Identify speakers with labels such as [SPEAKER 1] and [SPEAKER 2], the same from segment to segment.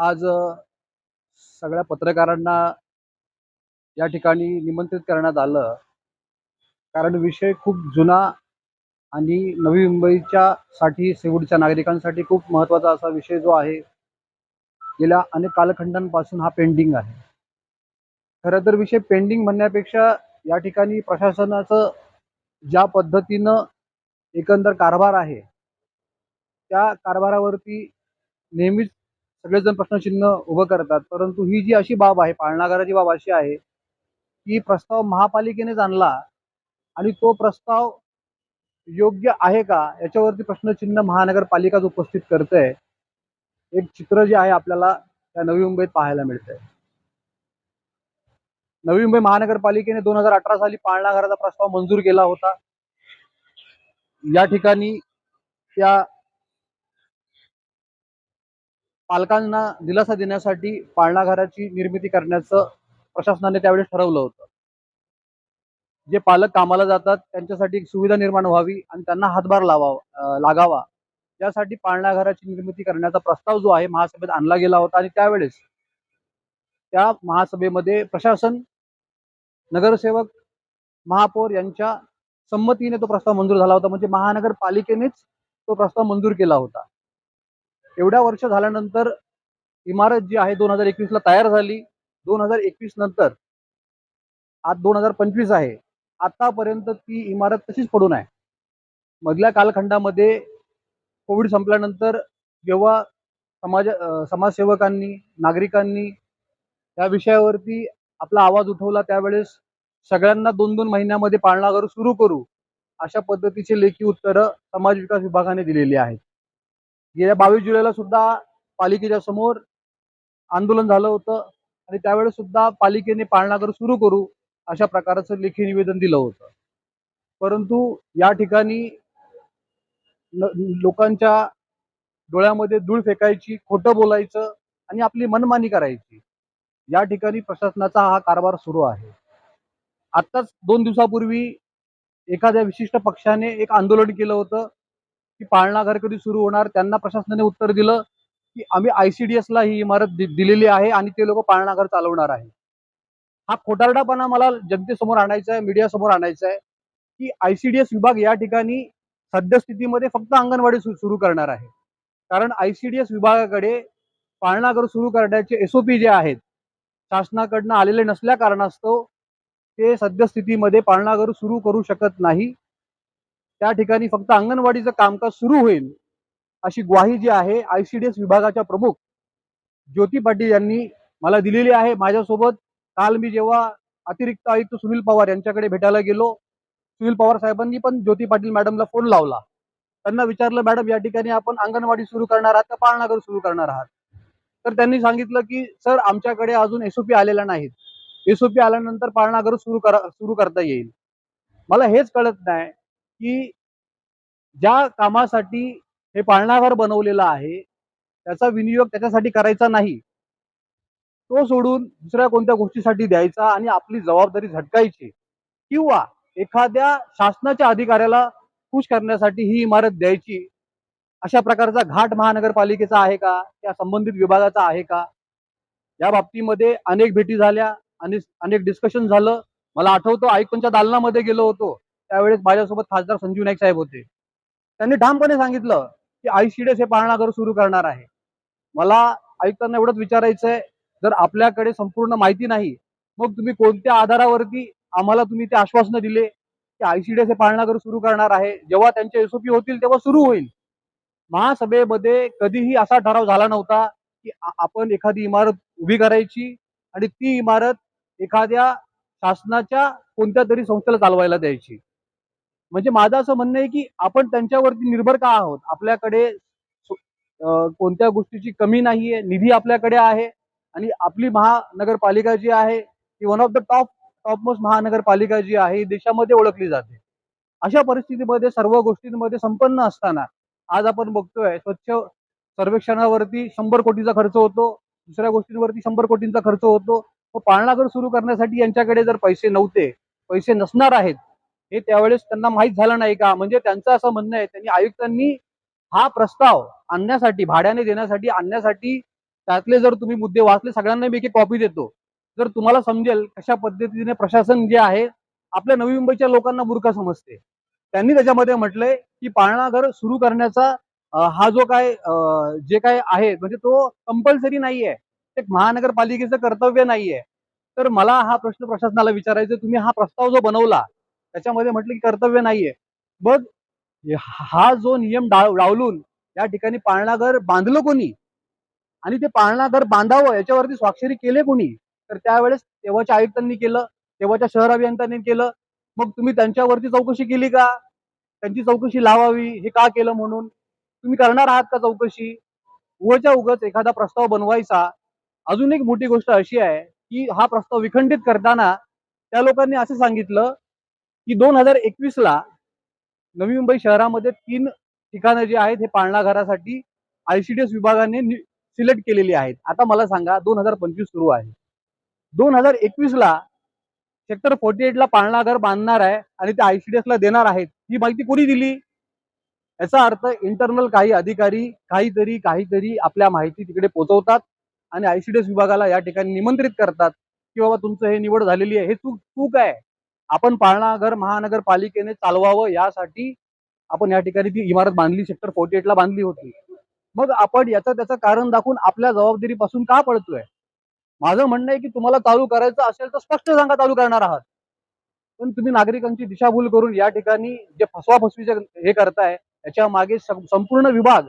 [SPEAKER 1] आज सगळ्या पत्रकारांना या ठिकाणी निमंत्रित करण्यात आलं. कारण विषय खूप जुना आणि नवी मुंबईच्या साठी सिवूडच्या नागरिकांसाठी खूप महत्त्वाचा असा विषय जो आहे गेल्या अनेक कालखंडांपासून हा पेंडिंग आहे. खरं तर विषय पेंडिंग म्हणण्यापेक्षा या ठिकाणी प्रशासनाचं ज्या पद्धतीनं एकंदर कारभार आहे त्या कारभारावरती नेहमीच सगळेजण प्रश्नचिन्ह उभं करतात. परंतु ही जी अशी बाब आहे पाळणाघराची बाब अशी आहे की प्रस्ताव महापालिकेनेच आणला आणि तो प्रस्ताव योग्य आहे का याच्यावरती प्रश्नचिन्ह महानगरपालिकाच उपस्थित करते एक चित्र जे आहे आपल्याला त्या नवी मुंबईत पाहायला मिळतंय. नवी मुंबई महानगरपालिकेने दोन हजार अठरा साली पाळणाघराचा प्रस्ताव मंजूर केला होता. या ठिकाणी त्या पालकांना दिलासा देण्यासाठी पाळणाघराची निर्मिती करण्याचं प्रशासनाने त्यावेळेस ठरवलं होतं. जे पालक कामाला जातात त्यांच्यासाठी एक सुविधा निर्माण व्हावी आणि त्यांना हातभार लावावा लागावा. यासाठी पाळणाघराची निर्मिती करण्याचा प्रस्ताव जो आहे महासभेत आणला गेला होता आणि त्यावेळेस त्या महासभेमध्ये प्रशासन नगरसेवक महापौर यांच्या संमतीने तो प्रस्ताव मंजूर झाला होता. म्हणजे महानगरपालिकेनेच तो प्रस्ताव मंजूर केला होता. एवढ्या वर्ष झाल्यानंतर इमारत जी आहे दोन हजार एकवीसला तयार झाली. दोन हजार एकवीस नंतर आज दोन हजार पंचवीस आहे. आतापर्यंत ती इमारत तशीच पडून आहे. मधल्या कालखंडामध्ये कोविड संपल्यानंतर जेव्हा समाज समाजसेवकांनी नागरिकांनी या विषयावरती आपला आवाज उठवला त्यावेळेस सगळ्यांना दोन दोन महिन्यामध्ये पाळणाघर सुरू करू अशा पद्धतीचे लेखी उत्तरं समाज विकास विभागाने दिलेली आहेत. गेल्या बावीस जुलैला सुद्धा पालिकेच्या समोर आंदोलन झालं होतं. आणि त्यावेळेस सुद्धा पालिकेने पाळणाघर सुरू करू अशा प्रकारचं लेखी निवेदन दिलं होतं. परंतु या ठिकाणी लोकांच्या डोळ्यामध्ये धूळ फेकायची खोटं बोलायचं आणि आपली मनमानी करायची या ठिकाणी प्रशासनाचा हा कारभार सुरू आहे. आत्ताच दोन दिवसापूर्वी एखाद्या विशिष्ट पक्षाने एक आंदोलन केलं होतं. की पाळणा घर कधी सुरू होणार? त्यांना प्रशासनाने उत्तर दिलं की आम्ही आयसीडीएस ला ही इमारत दिलेली आहे आणि ते लोक पाळणा घर चालवणार आहे हा खोटारडापणा मला जनतेसमोर आणायचा आहे मीडिया समोर आणायचा आहे की आयसीडीएस विभाग या ठिकाणी सद्यस्थितीमध्ये फक्त अंगणवाडी सुरू करणार आहे. कारण आयसीडीएस विभागाकडे पाळणाघर सुरू करण्याचे एसओपी जे आहेत शासनाकडनं आलेले नसल्या कारणास्तव ते सद्यस्थितीमध्ये पाळणाघर सुरू करू शकत नाही. त्या ठिकाणी फक्त अंगणवाडीचं कामकाज सुरू होईल अशी ग्वाही जी आहे आयसीडीएस विभागाच्या प्रमुख ज्योती पाटील यांनी मला दिलेली आहे. माझ्यासोबत काल मी जेव्हा अतिरिक्त आयुक्त सुनील पवार यांच्याकडे भेटायला गेलो सुनील पवार साहेबांनी पण ज्योती पाटील मॅडमला फोन लावला. त्यांना विचारलं मॅडम या ठिकाणी आपण अंगणवाडी सुरू करणार आहात का? पाळणागर सुरू करणार आहात? तर त्यांनी सांगितलं की सर आमच्याकडे अजून एसओपी आलेला नाहीत. एसओपी आल्यानंतर पाळणागर सुरू करा सुरू करता येईल. मला हेच कळत नाही की ज्या कामासाठी हे पाळणाघर बनवलेलं आहे त्याचा विनियोग त्याच्यासाठी करायचा नाही. तो सोडून दुसऱ्या कोणत्या गोष्टीसाठी द्यायचा आणि आपली जबाबदारी झटकायची. किंवा एखाद्या शासनाच्या अधिकाऱ्याला खुश करण्यासाठी ही इमारत द्यायची. अशा प्रकारचा घाट महानगरपालिकेचा आहे का? त्या संबंधित विभागाचा आहे का? या बाबतीमध्ये अनेक भेटी झाल्या अनेक अनेक डिस्कशन झालं. मला आठवतं आयुक्तांच्या दालनामध्ये गेलो होतो. त्यावेळेस माझ्यासोबत खासदार संजीव नाईक साहेब होते. त्यांनी ठामपणे सांगितलं की आयसीडीएस हे पाळणाघर सुरू करणार आहे. मला आयुक्तांना एवढंच विचारायचंय जर आपल्याकडे संपूर्ण माहिती नाही मग तुम्ही कोणत्या आधारावरती आम्हाला तुम्ही ते आश्वासनं दिले की आयसीडीएस हे पाळणाघर सुरू करणार आहे? जेव्हा त्यांचे एसओपी होतील तेव्हा सुरू होईल. महासभेमध्ये कधीही असा ठराव झाला नव्हता की आपण एखादी इमारत उभी करायची आणि ती इमारत एखाद्या शासनाच्या कोणत्या तरी संस्थेला चालवायला द्यायची. म्हणजे माझं असं म्हणणं आहे की आपण त्यांच्यावरती निर्भर का आहोत? आपल्याकडे कोणत्या गोष्टीची कमी नाहीये निधी आपल्याकडे आहे आणि आपली महानगरपालिका जी आहे ती one of the top top most महानगरपालिका जी आहे ही देशामध्ये ओळखली जाते. अशा परिस्थितीमध्ये सर्व गोष्टींमध्ये संपन्न असताना आज आपण बघतोय स्वच्छ सर्वेक्षणावरती शंभर कोटीचा खर्च होतो दुसऱ्या गोष्टींवरती शंभर कोटींचा खर्च होतो. व पाळणाघर सुरू करण्यासाठी यांच्याकडे जर पैसे नव्हते पैसे नसणार आहेत हे त्यावेळेस त्यांना माहीत झालं नाही का? म्हणजे त्यांचं असं म्हणणं आहे त्यांनी आयुक्तांनी हा प्रस्ताव आणण्यासाठी भाड्याने देण्यासाठी आणण्यासाठी त्यातले जर तुम्ही मुद्दे वाचले सगळ्यांना मी एक कॉपी देतो. जर तुम्हाला समजेल कशा पद्धतीने प्रशासन जे आहे आपल्या नवी मुंबईच्या लोकांना मूर्ख समजते. त्यांनी त्याच्यामध्ये म्हटलंय की पाळणाघर सुरू करण्याचा हा जो काय जे काय आहे म्हणजे तो कंपल्सरी नाहीये. एक महानगरपालिकेचं कर्तव्य नाहीये. तर मला हा प्रश्न प्रशासनाला विचारायचा तुम्ही हा प्रस्ताव जो बनवला त्याच्यामध्ये म्हटलं की कर्तव्य नाहीये. मग हा जो नियम डावलून या ठिकाणी पाळणाघर बांधलं कोणी? आणि ते पाळणाघर बांधावं याच्यावरती स्वाक्षरी केले कोणी? तर त्यावेळेस तेव्हाच्या आयुक्तांनी केलं तेव्हाच्या शहर अभियंत्यांनी केलं. मग तुम्ही त्यांच्यावरती चौकशी केली का? त्यांची चौकशी लावावी हे का केलं म्हणून? तुम्ही करणार आहात का चौकशी? उगच्या उगाच एखादा प्रस्ताव बनवायचा. अजून एक मोठी गोष्ट अशी आहे की हा प्रस्ताव विखंडित करताना त्या लोकांनी असं सांगितलं की दोन हजार एकवीस ला नवी मुंबई शहरामध्ये तीन ठिकाणं जी आहेत हे पाळणा घरासाठी आयसीडीएस विभागाने सिलेक्ट केलेली आहेत. आता मला सांगा दोन हजार पंचवीस सुरू आहे. दोन हजार एकवीस ला सेक्टर फोर्टी एट ला पाळणा घर बांधणार आहे आणि ते आयसीडीएस ला देणार आहेत. ही माहिती कोणी दिली? याचा अर्थ इंटरनल काही अधिकारी काहीतरी काहीतरी आपल्या माहिती तिकडे पोहोचवतात आणि आयसीडीएस विभागाला या ठिकाणी निमंत्रित करतात की बाबा तुमचं हे निवड झालेली आहे. हे चूक चूक आहे. आपण पाळणाघर महानगरपालिकेने चालवावं यासाठी आपण या ठिकाणी ती इमारत बांधली सेक्टर फोर्टी एट ला बांधली होती. मग आपण याचं त्याचं कारण दाखवून आपल्या जबाबदारीपासून का पडतोय माझं म्हणणं आहे की तुम्हाला चालू करायचं असेल तर स्पष्ट सांगा चालू करणार आहात. पण तुम्ही नागरिकांची दिशाभूल करून या ठिकाणी जे फसवा फसवीचे हे करताय याच्या मागे संपूर्ण विभाग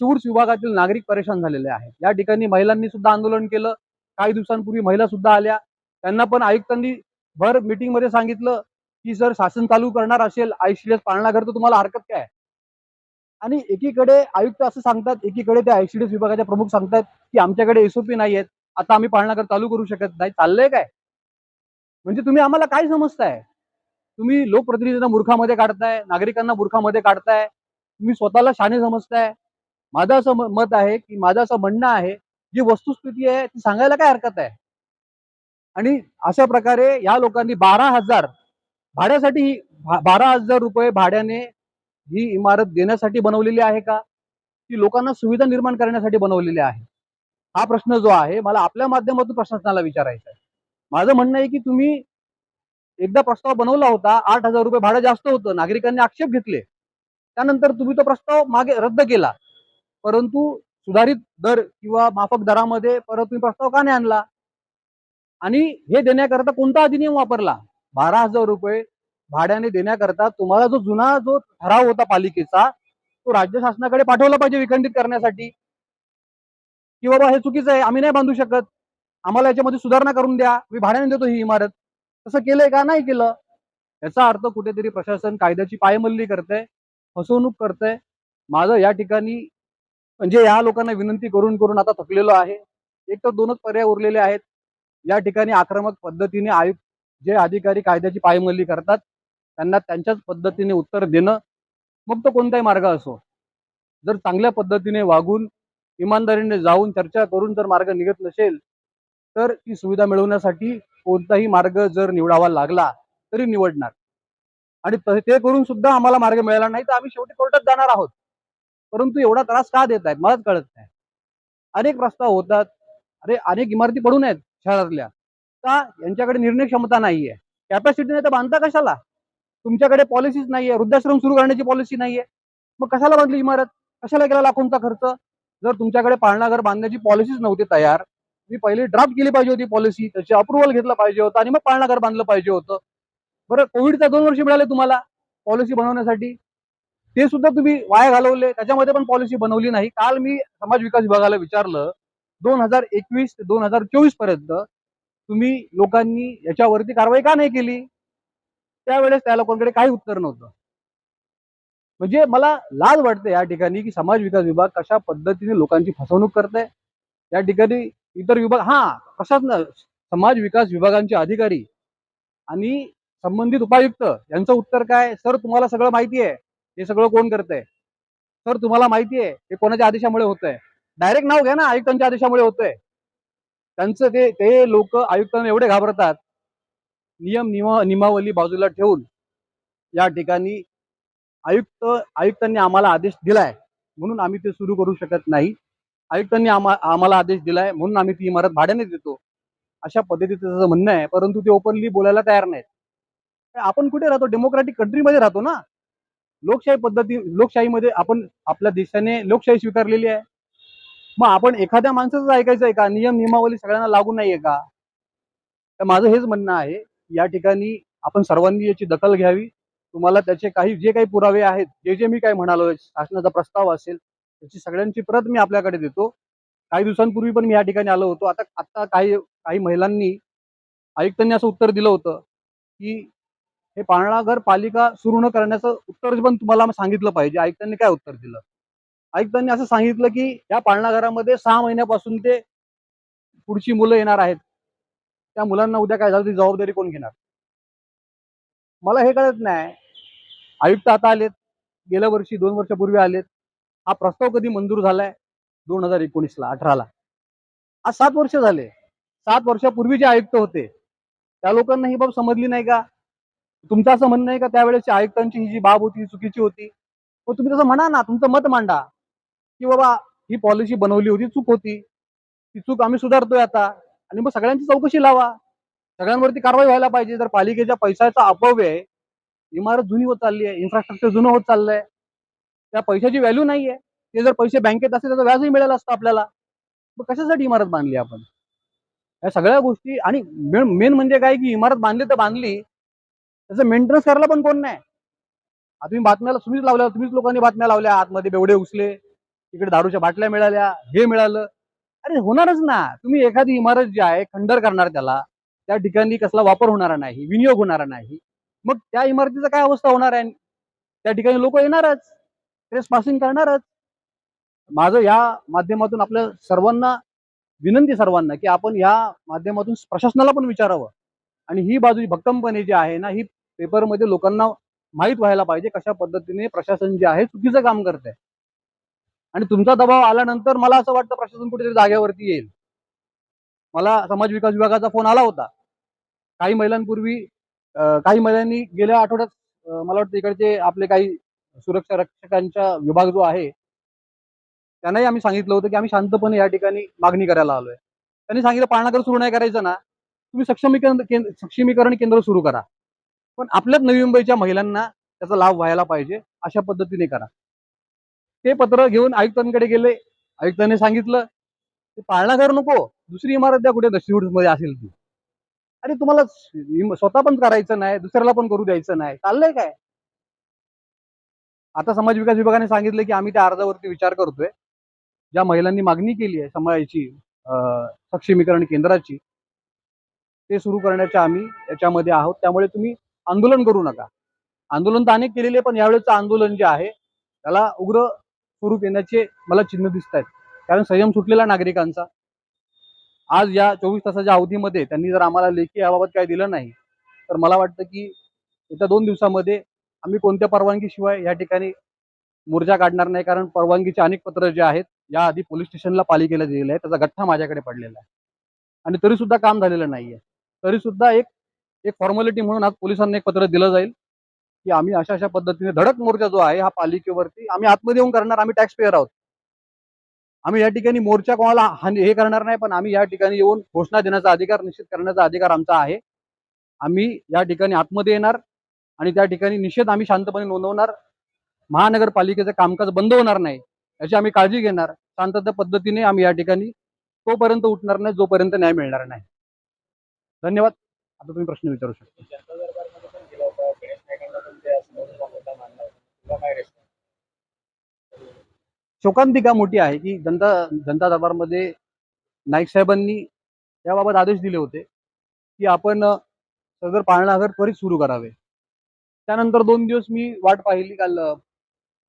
[SPEAKER 1] सिव्हिल्स विभागातील नागरिक परेशान झालेले आहेत. या ठिकाणी महिलांनी सुद्धा आंदोलन केलं. काही दिवसांपूर्वी महिला सुद्धा आल्या. त्यांना पण आयुक्तांनी भर मीटिंगमध्ये सांगितलं की जर शासन चालू करणार असेल आयसीडीएस पाळणाघर तर तुम्हाला हरकत काय? आणि एकीकडे आयुक्त असं सांगतात एकीकडे त्या आयसीडीएस विभागाचे प्रमुख सांगतात की आमच्याकडे एसओपी नाही आहेत आता आम्ही पाळणाघर चालू करू शकत नाही. चाललंय काय? म्हणजे तुम्ही आम्हाला काय समजताय? तुम्ही लोकप्रतिनिधींना मूर्खामध्ये काढताय नागरिकांना मूर्खामध्ये काढताय तुम्ही स्वतःला शाने समजताय. माझं असं मत आहे की माझं असं म्हणणं आहे जी वस्तुस्थिती आहे ती सांगायला काय हरकत आहे? आणि अशा प्रकारे या लोकांनी बारा हजार भाड्यासाठी ही बारा हजार रुपये भाड्याने ही इमारत देण्यासाठी बनवलेली आहे का? ती लोकांना सुविधा निर्माण करण्यासाठी बनवलेली आहे. हा प्रश्न जो आहे मला आपल्या माध्यमातून प्रशासनाला विचारायचा आहे. माझं म्हणणं आहे की तुम्ही एकदा प्रस्ताव बनवला होता आठ हजार रुपये भाडं जास्त होतं नागरिकांनी आक्षेप घेतले. त्यानंतर तुम्ही तो प्रस्ताव मागे रद्द केला. परंतु सुधारित दर किंवा माफक दरामध्ये परत तुम्ही प्रस्ताव का नाही आणला? आणि हे देण्याकरता कोणता अधिनियम वापरला? बारा हजार रुपये भाड्याने देण्याकरता तुम्हाला जो जुना जो ठराव होता पालिकेचा तो राज्य शासनाकडे पाठवला पाहिजे विखंडित करण्यासाठी. की बाबा हे चुकीचं आहे आम्ही नाही बांधू शकत. आम्हाला याच्यामध्ये सुधारणा करून द्या. मी भाड्याने देतो ही इमारत. तसं केलंय का? नाही केलं. याचा अर्थ कुठेतरी प्रशासन कायद्याची पायमल्ली करतंय फसवणूक करतंय. माझं या ठिकाणी म्हणजे या लोकांना विनंती करून करून आता थकलेलो आहे. एक तर दोनच पर्याय उरलेले आहेत. या ठिकाणी आक्रमक पद्धतीने आयुक्त जे अधिकारी कायद्याची पायमल्ली करतात त्यांना त्यांच्याच पद्धतीने उत्तर देणं मग तो कोणताही मार्ग असो. जर चांगल्या पद्धतीने वागून इमानदारीने जाऊन चर्चा करून जर मार्ग निघत नसेल तर ती सुविधा मिळवण्यासाठी कोणताही मार्ग जर निवडावा लागला तरी निवडणार. आणि ते करून सुद्धा आम्हाला मार्ग मिळाला नाही तर आम्ही शेवटी कोर्टात जाणार आहोत. परंतु एवढा त्रास का देत आहेत मलाच कळत नाही. अनेक प्रस्ताव होतात. अरे अनेक इमारती पडून आहेत. शहरातल्या का? यांच्याकडे निर्णय क्षमता नाहीये. कॅपॅसिटी नाही तर बांधता कशाला? तुमच्याकडे पॉलिसीच नाहीये. वृद्धाश्रम सुरू करण्याची पॉलिसी नाहीये. मग कशाला बांधली इमारत? कशाला केला लाखोंचा खर्च? जर तुमच्याकडे पाळणा घर बांधण्याची पॉलिसीच नव्हती तयार मी पहिले ड्राफ्ट केली पाहिजे होती पॉलिसी त्याची अप्रुव्हल घेतलं पाहिजे होतं आणि मग पाळणा घर बांधलं पाहिजे होतं. बरं कोविडचा दोन वर्ष मिळाले तुम्हाला पॉलिसी बनवण्यासाठी. ते सुद्धा तुम्ही वाया घालवले. त्याच्यामध्ये पण पॉलिसी बनवली नाही. काल मी समाज विकास विभागाला विचारलं दोन हजार एकवीस ते दोन हजार चोवीसपर्यंत तुम्ही लोकांनी याच्यावरती कारवाई का नाही केली? त्यावेळेस त्या लोकांकडे काही उत्तर नव्हतं. म्हणजे मला लाज वाटते या ठिकाणी की समाज विकास विभाग कशा पद्धतीने लोकांची फसवणूक करते या ठिकाणी इतर विभाग हा कसाच ना समाज विकास विभागांचे अधिकारी आणि संबंधित उपायुक्त यांचं उत्तर काय? सर तुम्हाला सगळं माहिती आहे. हे सगळं कोण करतंय? सर तुम्हाला माहिती आहे. हे कोणाच्या आदेशामुळे होतंय? डायरेक्ट नाव घ्या ना आयुक्तांच्या आदेशामुळे होतंय. त्यांचं ते ते लोक आयुक्तांना एवढे घाबरतात. नियम निमा नियमावली बाजूला ठेवून या ठिकाणी आयुक्त आयुक्तांनी आम्हाला आदेश दिलाय म्हणून आम्ही ते सुरू करू शकत नाही. आयुक्तांनी आम्हा आम्हाला आदेश दिलाय म्हणून आम्ही ती इमारत भाड्याने देतो. अशा पद्धतीचं त्याचं म्हणणं आहे परंतु ते ओपनली बोलायला तयार नाहीत. आपण कुठे राहतो? डेमोक्रॅटिक कंट्रीमध्ये राहतो ना? लोकशाही पद्धती लोकशाहीमध्ये आपण आपल्या देशाने लोकशाही स्वीकारलेली आहे. मग आपण एखाद्या माणसाचं ऐकायचं आहे का? नियम नियमावली सगळ्यांना लागू नाहीये का? तर माझं हेच म्हणणं आहे या ठिकाणी आपण सर्वांनी याची दखल घ्यावी. तुम्हाला त्याचे काही जे काही पुरावे आहेत जे जे मी काय म्हणालो शासनाचा प्रस्ताव असेल त्याची सगळ्यांची प्रत मी आपल्याकडे देतो. काही दिवसांपूर्वी पण मी या ठिकाणी आलो होतो. आता आता काही काही महिलांनी आयुक्तांनी असं उत्तर दिलं होतं की हे पाळणाघर पालिका सुरू न करण्याचं उत्तर पण तुम्हाला सांगितलं पाहिजे. आयुक्तांनी काय उत्तर दिलं? आयुक्तांनी असं सांगितलं की या पाळणाघरामध्ये सहा महिन्यापासून ते पुढची मुलं येणार आहेत. त्या मुलांना उद्या काय झालं ती जबाबदारी कोण घेणार? मला हे कळत नाही. आयुक्त आता आलेत. गेल्या वर्षी दोन वर्षापूर्वी आलेत. हा प्रस्ताव कधी मंजूर झालाय? दोन हजार एकोणीसला अठराला. आज सात वर्ष झाले. सात वर्षापूर्वी जे आयुक्त होते त्या लोकांना ही बाब समजली नाही का? तुमचं असं म्हणणं आहे का त्यावेळेस आयुक्तांची ही जी बाब होती चुकीची होती? मग तुम्ही तसं म्हणा ना तुमचं मत मांडा. की बाबा ही पॉलिसी बनवली होती चूक होती. ती चूक आम्ही सुधारतोय आता. आणि मग सगळ्यांची चौकशी लावा. सगळ्यांवरती कारवाई व्हायला पाहिजे. जर पालिकेच्या पैशाचा अपव्य आहे इमारत जुनी होत चालली आहे इन्फ्रास्ट्रक्चर जुनं होत चाललंय त्या पैशाची व्हॅल्यू नाहीये. ते जर पैसे बँकेत असते त्याचं व्याजही मिळालं असतं आपल्याला. मग कशासाठी इमारत बांधली आपण? या सगळ्या गोष्टी आणि मेन म्हणजे काय की इमारत बांधली तर बांधली. त्याचं मेंटेनन्स करायला पण कोण नाही. आता तुम्ही बातम्याला तुम्हीच लावल्या तुम्हीच लोकांनी बातम्या लावल्या. आतमध्ये बेवडे उचले तिकडे दारूच्या बाटल्या मिळाल्या हे मिळालं. अरे होणारच ना. तुम्ही एखादी इमारत जी आहे खंडर करणार त्याला त्या ठिकाणी कसला वापर होणार नाही विनियोग होणार नाही. मग त्या इमारतीचा काय अवस्था होणार आहे? त्या ठिकाणी लोक येणारच. ट्रेस पासिंग करणारच. माझं या माध्यमातून आपल्या सर्वांना विनंती सर्वांना की आपण या माध्यमातून प्रशासनाला पण विचारावं. आणि ही बाजू भक्कमपणे जी आहे ना ही पेपरमध्ये लोकांना माहीत व्हायला पाहिजे कशा पद्धतीने प्रशासन जे आहे चुकीचं काम करत आहे आणि तुमचा दबाव आल्यानंतर मला असं वाटतं प्रशासन कुठेतरी जागेवरती येईल. मला समाज विकास विभागाचा फोन आला होता. काही महिलांपूर्वी काही महिलांनी गेल्या आठवड्यात मला वाटतं इकडचे आपले काही सुरक्षा रक्षकांचा विभाग जो आहे त्यांनाही आम्ही सांगितलं होतं की आम्ही शांतपणे या ठिकाणी मागणी करायला आलोय. त्यांनी सांगितलं पाळणाकर सुरू नाही करायचं ना. तुम्ही सक्षमीकरण केंद्र सक्षमीकरण केंद्र सुरू करा. पण आपल्याच नवी मुंबईच्या महिलांना त्याचा लाभ व्हायला पाहिजे अशा पद्धतीने करा. ते पत्र घेऊन आयुक्तांकडे गेले. आयुक्तांनी सांगितलं ते पाळणाघर नको. दुसरी इमारत द्या कुठे मध्ये असेल ती. अरे तुम्हाला स्वतः पण करायचं नाही दुसऱ्याला पण करू द्यायचं नाही. चाललंय काय? आता समाज विकास विभागाने सांगितलं की आम्ही त्या अर्जावरती विचार करतोय. ज्या महिलांनी मागणी केली आहे समाजाची सक्षमीकरण केंद्राची ते सुरू करण्याच्या आम्ही याच्यामध्ये आहोत. त्यामुळे तुम्ही आंदोलन करू नका. आंदोलन तर अनेक केलेले पण यावेळेचं आंदोलन जे आहे त्याला उग्र स्वरूप येण्याचे मला चिन्ह दिसत आहेत कारण संयम सुटलेला नागरिकांचा. आज या चोवीस तासाच्या अवधीमध्ये त्यांनी जर आम्हाला लेखी याबाबत काही दिलं नाही तर मला वाटतं की येत्या दोन दिवसामध्ये आम्ही कोणत्या परवानगीशिवाय या ठिकाणी मोर्चा काढणार नाही? कारण परवानगीचे अनेक पत्र जे आहेत या आधी पोलीस स्टेशनला पालिकेला दिलेलं आहे त्याचा गठ्ठा माझ्याकडे पडलेला आहे. आणि तरी सुद्धा काम झालेलं नाहीये. तरी सुद्धा एक एक फॉर्मॅलिटी म्हणून आज पोलिसांना एक पत्र दिलं जाईल. की आम्ही अशा अशा पद्धतीने धडक मोर्चा जो आहे हा पालिकेवरती आम्ही आतमध्ये येऊन करणार आम्ही टॅक्स पेअर आहोत. आम्ही या ठिकाणी मोर्चा कोणाला हे करणार नाही पण आम्ही या ठिकाणी येऊन घोषणा देण्याचा अधिकार निश्चित करण्याचा अधिकार आमचा आहे. आम्ही या ठिकाणी आतमध्ये येणार आणि त्या ठिकाणी निषेध आम्ही शांतपणे नोंदवणार. महानगरपालिकेचं कामकाज बंद होणार नाही याची आम्ही काळजी घेणार. शांतता पद्धतीने आम्ही या ठिकाणी तोपर्यंत उठणार नाही जोपर्यंत न्याय मिळणार नाही. धन्यवाद. आता तुम्ही प्रश्न विचारू शकता
[SPEAKER 2] जनता दरबारमध्ये पण गेला होता गणेश नाईकांना पण ते असं मोठा मुद्दा मानला होता तुला काय रेस्पॉन्स
[SPEAKER 1] शोकांतिका मोठी आहे की जनता जनता दरबारमध्ये नाईक साहेबांनी याबाबत आदेश दिले होते की आपण सदर पाळणाघर त्वरित सुरू करावे. त्यानंतर दोन दिवस मी वाट पाहिली काल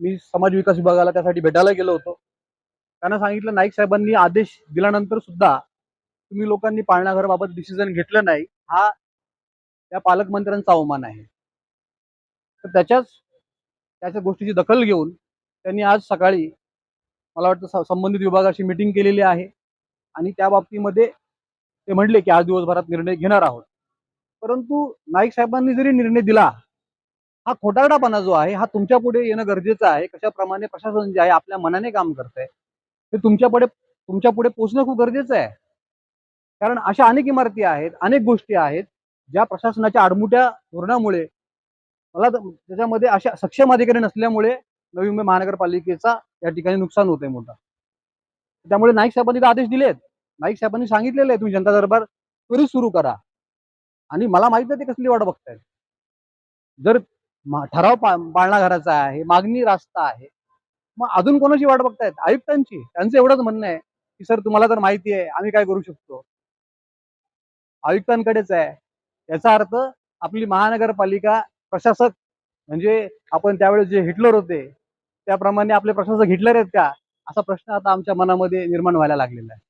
[SPEAKER 1] मी समाज विकास विभागाला त्यासाठी भेटायला गेलो होतो. त्यांना सांगितलं नाईक साहेबांनी आदेश दिल्यानंतर सुद्धा तुम्ही लोकांनी पाळणाघराबाबत डिसिजन घेतलं नाही. हा त्या पालकमंत्र्यांचा अवमान आहे. तर त्याच्याच त्याच्या गोष्टीची दखल घेऊन त्यांनी आज सकाळी मला वाटतं संबंधित विभागाशी मिटिंग केलेली आहे. आणि त्या बाबतीमध्ये ते म्हणले की आज दिवसभरात निर्णय घेणार आहोत. परंतु नाईक साहेबांनी जरी निर्णय दिला हा खोटारडापणा जो आहे हा तुमच्यापुढे येणं गरजेचं आहे. कशाप्रमाणे प्रशासन जे आहे आपल्या मनाने काम करत आहे ते तुमच्यापुढे तुमच्यापुढे पोहोचणं खूप गरजेचं आहे. कारण अशा अनेक इमारती आहेत अनेक गोष्टी आहेत ज्या प्रशासनाच्या आडमुठ्या धोरणामुळे मला तर त्याच्यामध्ये अशा सक्षम अधिकारी नसल्यामुळे नवी मुंबई महानगरपालिकेचा या ठिकाणी नुकसान होत आहे मोठा. त्यामुळे नाईक साहेबांनी तर आदेश दिलेत. नाईक साहेबांनी सांगितलेलं आहे तुम्ही जनता दरबार त्वरित सुरू करा. आणि मला माहीत नाही ते कसली वाट बघतायत. जर ठराव पाळणा घराचा आहे मागणी रास्ता आहे मग अजून कोणाची वाट बघतायत? आयुक्तांची. त्यांचं एवढंच म्हणणं आहे की सर तुम्हाला तर माहिती आहे आम्ही काय करू शकतो? आयुक्तांकडेच आहे. याचा अर्थ आपली महानगरपालिका प्रशासक म्हणजे आपण त्यावेळेस जे हिटलर होते त्याप्रमाणे आपले प्रशासक हिटलर आहेत का? असा प्रश्न आता आमच्या मनामध्ये निर्माण व्हायला लागलेला आहे.